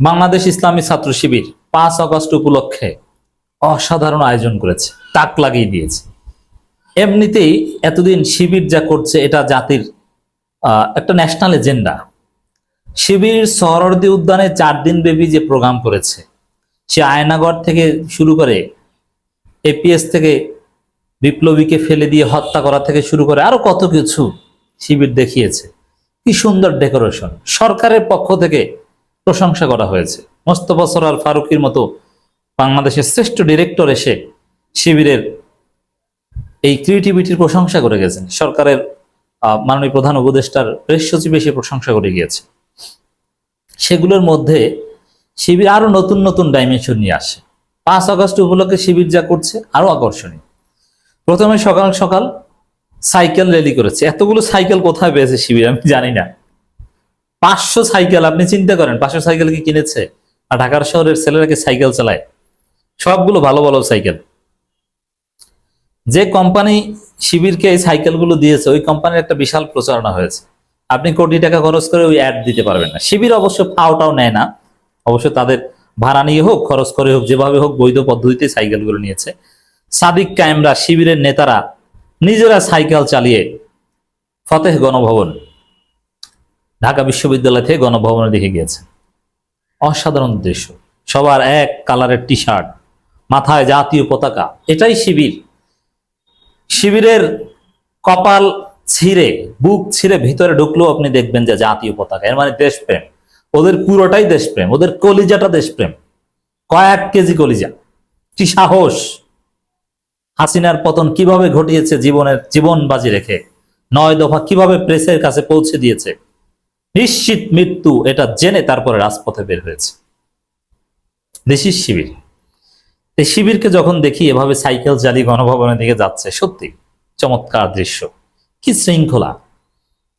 বাংলাদেশ ইসলামী ছাত্র শিবির পাঁচ আগস্ট উপলক্ষে অসাধারণ আয়োজন করেছে, তাক লাগিয়ে দিয়েছে। এমনিতেই এতদিন শিবির যা করছে, এটা জাতির একটা ন্যাশনাল এজেন্ডা শিবির সহরদি উদ্যানে চার দিন ব্যাপী যে প্রোগ্রাম করেছে, সে আয়নাগর থেকে শুরু করে এপিএস থেকে বিপ্লবীকে ফেলে দিয়ে হত্যা করা থেকে শুরু করে আরও কত কিছু শিবির দেখিয়েছে। কি সুন্দর ডেকোরেশন সরকারের পক্ষ থেকে প্রশংসা করা হয়েছে। মোস্তফা সরার ফারুকির মতো বাংলাদেশের শ্রেষ্ঠ ডিরেক্টর এসে শিবিরের এই ক্রিয়েটিভিটির প্রশংসা করে গেছেন। সরকারের মাননীয় প্রধান উপদেষ্টার প্রেস সচিব এসে প্রশংসা করে গিয়েছে। সেগুলোর মধ্যে শিবির আরও নতুন নতুন ডাইমেনশন নিয়ে আসে। পাঁচ আগস্ট উপলক্ষে শিবির যা করছে আরও আকর্ষণীয়। প্রথমে সকাল সকাল সাইকেল র্যালি করেছে। এতগুলো সাইকেল কোথায় পেয়েছে শিবির আমি জানি না। পাঁচশো সাইকেল, আপনি চিন্তা করেন, পাঁচশো সাইকেল কি কিনেছে? আর ঢাকার শহরের ছেলেরা কি সাইকেল চালায়। সবগুলো ভালো ভালো সাইকেল। যে কোম্পানি শিবিরকে এই সাইকেলগুলো দিয়েছে, ওই কোম্পানির একটা বিশাল প্রচারণা হয়েছে। আপনি কোটি টাকা খরচ করে ওই অ্যাড দিতে পারবেন না। শিবির অবশ্য ফাওটাও নেয় না। অবশ্য তাদের ভাড়া নিয়ে হোক, খরচ করে হোক, যেভাবে হোক বৈধ পদ্ধতিতে সাইকেলগুলো নিয়েছে। সাদিক কায়েমরা, শিবিরের নেতারা নিজেরা সাইকেল চালিয়ে ফতেহ গণভবন ঢাকা বিশ্ববিদ্যালয় থেকে গণভবনে দেখে গিয়েছে। অসাধারণ দৃশ্য। সবার এক কালারের টি শার্ট মাথায় জাতীয় পতাকা, এটাই শিবির। শিবিরের কপাল ছিঁড়ে, বুক ছিঁড়ে ভিতরে ঢুকলেও আপনি দেখবেন যে জাতীয় পতাকা। এর মানে দেশপ্রেম। ওদের পুরোটাই দেশপ্রেম। ওদের কলিজাটা দেশপ্রেম। কয়েক কেজি কলিজা। কি সাহস! হাসিনার পতন কীভাবে ঘটিয়েছে জীবনের, জীবন বাজি রেখে? নয় দফা কীভাবে প্রেসের কাছে পৌঁছে দিয়েছে? নিশ্চিত মৃত্যু এটা জেনে তারপরে রাজপথে বের হয়েছে। দেশির শিবির। শিবিরকে যখন দেখি, এভাবে সাইকেল চালিয়ে গণভবনের দিকে যাচ্ছে, সত্যি চমৎকার দৃশ্য। কি শৃঙ্খলা।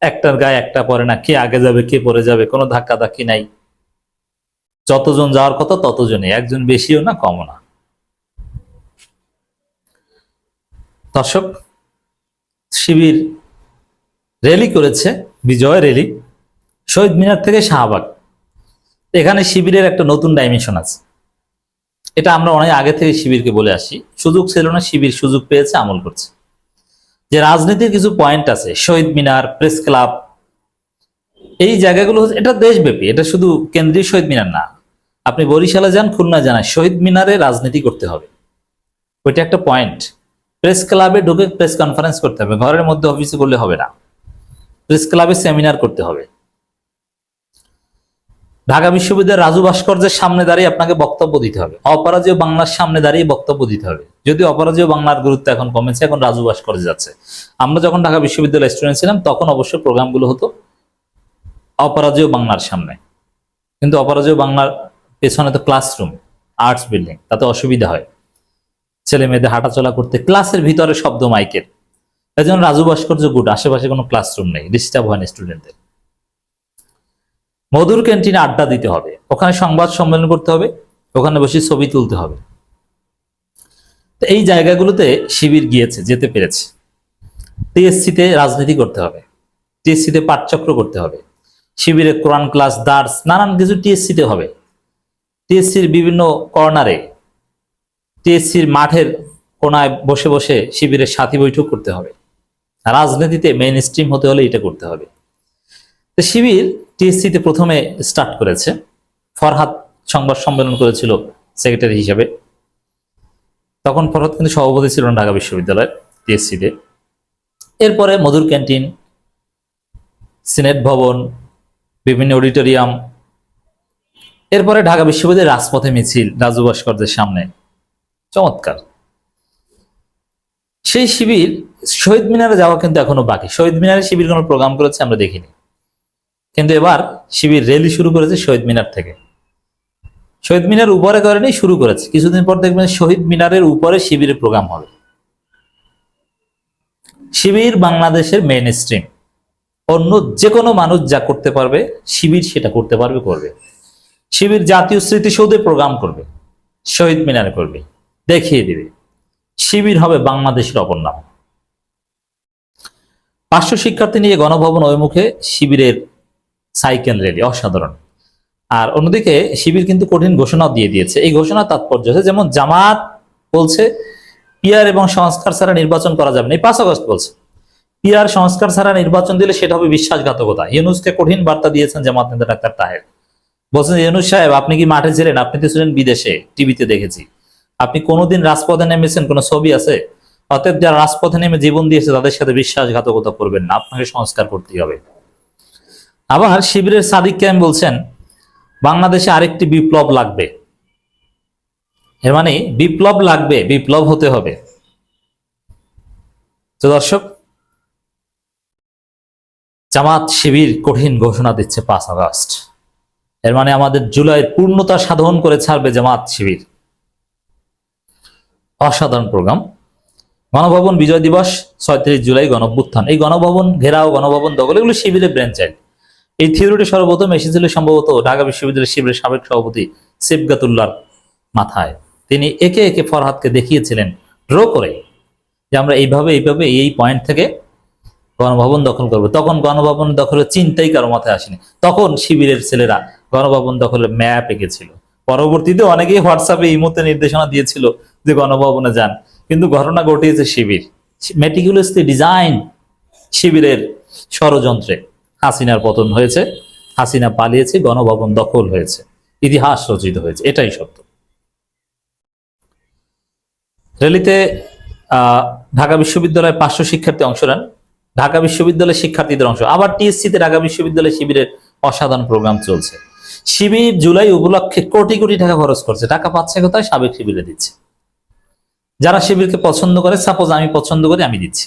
একটার গায়ে একটা পরে না, কে আগে যাবে, কে পরে যাবে, কোনো ধাক্কা ধাক্কি নাই। যতজন যাওয়ার কথা ততজনই, একজন বেশিও না, কমও না। দর্শক, শিবির র্যালি করেছে, বিজয় র্যালি। শহীদ মিনার থেকে শাহবাগ। এখানে শিবিরের একটা নতুন ডাইমেনশন আছে। এটা আমরা অনেক আগে থেকে শিবিরকে বলে আসি। সুযোগ ছিল না, শিবির সুযোগ পেয়েছে, আমল করছে। যে রাজনীতির কিছু পয়েন্ট আছে, শহীদ মিনার প্রেস ক্লাব এই জায়গাগুলো এটা দেশব্যাপী। এটা শুধু কেন্দ্রীয় শহীদ মিনার না। আপনি বরিশালে যান, খুলনা যান, শহীদ মিনারে রাজনীতি করতে হবে। ওইটা একটা পয়েন্ট প্রেস ক্লাবে ঢুকে প্রেস কনফারেন্স করতে হবে। ঘরের মধ্যে অফিসে করলে হবে না। প্রেস ক্লাবে সেমিনার করতে হবে। ঢাকা বিশ্ববিদ্যালয়ের রাজু ভাস্কর্যের সামনে দাঁড়িয়ে আপনাকে বক্তব্য দিতে হবে। অপরাজেয় বাংলার সামনে দাঁড়িয়ে বক্তব্য দিতে হবে। যদি অপরাজেয় বাংলার গুরুত্ব এখন কমেছে, এখন রাজু ভাস্কর্য যাচ্ছে। আমরা যখন ঢাকা বিশ্ববিদ্যালয়ের স্টুডেন্ট ছিলাম, তখন অবশ্য প্রোগ্রামগুলো হতো অপরাজেয় বাংলার সামনে। কিন্তু অপরাজেয় বাংলার পেছনে তো ক্লাসরুম আর্টস বিল্ডিং তাতে অসুবিধা হয়। ছেলে মেয়েদের হাঁটাচলা করতে ক্লাসের ভিতরে শব্দ মাইকের। এই জন্য রাজু ভাস্কর্য গুড আশেপাশে কোনো ক্লাসরুম নেই ডিস্টার্ব হয় না স্টুডেন্টদের মধুর ক্যান্টিনে আড্ডা দিতে হবে। ওখানে সংবাদ সম্মেলন করতে হবে, ওখানে বসে ছবি তুলতে হবে। তো এই জায়গাগুলোতে শিবির গিয়েছে, যেতে পেরেছে। টিএসসিতে রাজনীতি করতে হবে টিএসসিতে পাঠচক্র করতে হবে, শিবিরে কোরআন ক্লাস, দার্স, নানান কিছু টিএসসিতে হবে। টিএসসির বিভিন্ন কর্নারে টিএসসির মাঠের কোনায় বসে বসে শিবিরের সাথী বৈঠক করতে হবে। রাজনীতিতে মেইন স্ট্রিম হতে হলে এটা করতে হবে। তো শিবির টিএসসিতে প্রথমে স্টার্ট করেছে। ফরহাদ সংবাদ সম্মেলন করেছিল সেক্রেটারি হিসেবে। তখন ফরহাদ কিন্তু সভাপতি ছিল ঢাকা বিশ্ববিদ্যালয়ের টিএসসিতে এরপরে মধুর ক্যান্টিন, সিনেট ভবন, বিভিন্ন অডিটোরিয়াম, এরপরে ঢাকা বিশ্ববিদ্যালয়ের রাজপথে মিছিল, রাজু ভাস্করদের সামনে। চমৎকার। সেই শিবির শহীদ মিনারে যাওয়া কিন্তু এখনও বাকি। শহীদ মিনারে শিবির কোনো প্রোগ্রাম করেছে, আমরা দেখিনি। কিন্তু এবার শিবির র্যালি শুরু করেছে শহীদ মিনার থেকে। শহীদ মিনার উপরে করেনি শুরু করেছে। কিছুদিন পর দেখবেন শহীদ মিনারের উপরে শিবিরের প্রোগ্রাম হবে। শিবির বাংলাদেশের মেইন স্ট্রিম অন্য যে কোনো মানুষ যা করতে পারবে, শিবির সেটা করতে পারবে, করবে। শিবির জাতীয় স্মৃতিসৌধে প্রোগ্রাম করবে, শহীদ মিনারে করবে। দেখিয়ে দিবে। শিবির হবে বাংলাদেশের অপর নাম। পাঁচশো শিক্ষার্থী নিয়ে গণভবন অভিমুখে শিবিরের সাইকেল র্যালি অসাধারণ। আর অন্যদিকে শিবির কিন্তু কঠিন ঘোষণাও দিয়ে দিয়েছে। এই ঘোষণা তাৎপর্য আছে যেমন জামাত বলছে পিয়ার এবং সংস্কার ছাড়া নির্বাচন করা যাবে না। এই পাঁচ আগস্ট বলছে পিয়ার সংস্কার ছাড়া নির্বাচন দিলে সেটা হবে বিশ্বাসঘাতকতা। ইউনুসকে কঠিন বার্তা দিয়েছেন জামাত নেতা ডাক্তার তাহের। বলছেন, ইউনুস সাহেব, আপনি কি মাঠে ছিলেন? আপনি তো ছিলেন বিদেশে, টিভিতে দেখেছি। আপনি কোনোদিন রাজপথে নেমেছেন? কোনো ছবি আছে? অতএব যারা রাজপথে নেমে জীবন দিয়েছে, তাদের সাথে বিশ্বাসঘাতকতা করবেন না। আপনাকে সংস্কার করতেই হবে। আবার শিবিরের সাদিক ক্যাম বলছেন, বাংলাদেশে আরেকটি বিপ্লব লাগবে। এর মানে বিপ্লব লাগবে, বিপ্লব হতে হবে। তো দর্শক, জামাত শিবির কঠিন ঘোষণা দিচ্ছে পাঁচ আগস্ট। এর মানে আমাদের জুলাই পূর্ণতা সাধন করে ছাড়বে জামাত শিবির। অসাধারণ প্রোগ্রাম। গণভবন বিজয় দিবস, ছয়ত্রিশ জুলাই গণভ্যুত্থান। এই গণভবন ঘেরাও, গণভবন দখল, এগুলো শিবিরের চাইল্ড এই থিওরিটি সর্বপ্রথম এসেছিল সম্ভবত ঢাকা বিশ্ববিদ্যালয়ের শিবিরের সাবেক সভাপতি সিবগাতুল্লার মাথায়। তিনি একে একে ফরহাদকে দেখিয়েছিলেন, ড্র করে, যে আমরা এইভাবে এইভাবে, এই পয়েন্ট থেকে গণভবন দখল করব। তখন গণভবন দখলের চিন্তাই কারও মাথায় আসেনি। তখন শিবিরের ছেলেরা গণভবন দখলের ম্যাপ এঁকেছিল। পরবর্তীতে অনেকেই হোয়াটসঅ্যাপে ইমোতে নির্দেশনা দিয়েছিল যে গণভবনে যান। কিন্তু ঘটনা ঘটিয়েছে শিবির। মেটিকুলাসলি ডিজাইন শিবিরের ষড়যন্ত্রে। হাসিনার পতন হয়েছে, হাসিনা পালিয়েছে, গণভবন দখল হয়েছে, ইতিহাস রচিত হয়েছে, এটাই সত্য। র্যালিতে ঢাকা বিশ্ববিদ্যালয়ে পাঁচশো শিক্ষার্থী অংশ নেন। ঢাকা বিশ্ববিদ্যালয়ের শিক্ষার্থীদের অংশ, আবার টিএসসিতে ঢাকা বিশ্ববিদ্যালয় শিবিরের অসাধারণ প্রোগ্রাম চলছে। শিবির জুলাই উপলক্ষে কোটি কোটি টাকা খরচ করছে, টাকা পাচ্ছে কোথায়? সাবেক শিবিরে দিচ্ছে। যারা শিবিরকে পছন্দ করে সাপোজ আমি পছন্দ করি, আমি দিচ্ছি।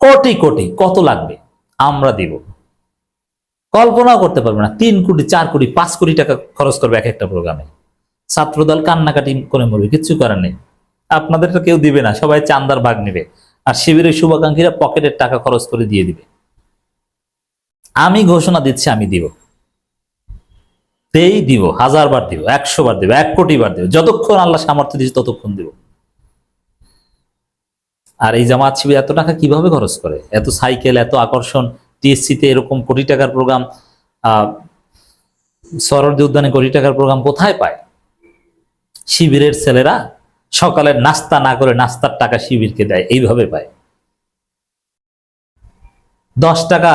কোটি কোটি, কত লাগবে? আমরা দিব। কল্পনাও করতে পারবে না। তিন কোটি, চার কোটি, পাঁচ কোটি টাকা খরচ করবে এক একটা প্রোগ্রামে ছাত্রদল কান্নাকাটি করে মরবে, কিচ্ছু করার নেই। আপনাদের তো কেউ দিবে না, সবাই চান্দার ভাগ নেবে। আর শিবিরের শুভাকাঙ্ক্ষীরা পকেটের টাকা খরচ করে দিয়ে দিবে। আমি ঘোষণা দিচ্ছি, আমি দিব। তেই দিব, হাজার বার দিব, একশো বার দিব, এক কোটি বার দিব, যতক্ষণ আল্লাহ সামর্থ্য দিচ্ছে ততক্ষণ দিব। আর এই জামাত শিবির এত টাকা কীভাবে খরচ করে? এত সাইকেল, এত আকর্ষণ টিএসসিতে এরকম কোটি টাকার প্রোগ্রাম সরদি উদ্যানে কোটি টাকার প্রোগ্রাম কোথায় পায়? শিবিরের ছেলেরা সকালের নাস্তা না করে নাস্তার টাকা শিবিরকে দেয়, এইভাবে পায়। দশ টাকা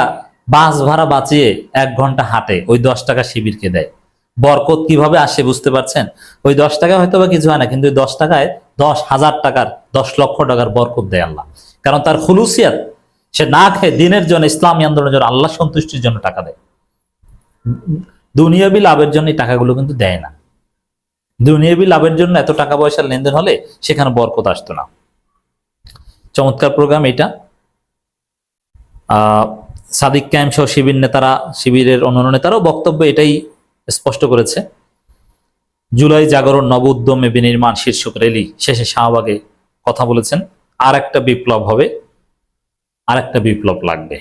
বাস ভাড়া বাঁচিয়ে এক ঘণ্টা হাঁটে, ওই দশ টাকা শিবিরকে দেয়। বরকত কীভাবে আসে বুঝতে পারছেন? ওই দশ টাকা হয়তো বা কিছু হয় না, কিন্তু ওই দশ টাকায় দশ হাজার টাকার, দশ লক্ষ টাকার বরকত দেয় আল্লাহ। কারণ তার খুলুসিয়াত সে না খেয়ে দিনের জন্য ইসলামী আন্দোলনের জন্য আল্লাহ সন্তুষ্টির জন্য টাকা দেয়। দুনিয়াবি লাভের জন্য এই টাকাগুলো কিন্তু দেয় না। দুনিয়াবি লাভের জন্য এত টাকা পয়সার লেনদেন হলে সেখানে বরকত আসতো না। চমৎকার প্রোগ্রাম এটা। সাদিক ক্যাম সহ শিবির নেতারা, শিবিরের অন্যান্য নেতারাও বক্তব্য এটাই স্পষ্ট করেছে। জুলাই জাগরণ নব উদ্যমে বিনির্মাণ শীর্ষক র্যালি শেষে শাহবাগে কথা বলেছেন। আর একটা বিপ্লব হবে। আর একটা বিপ্লব লাগবে।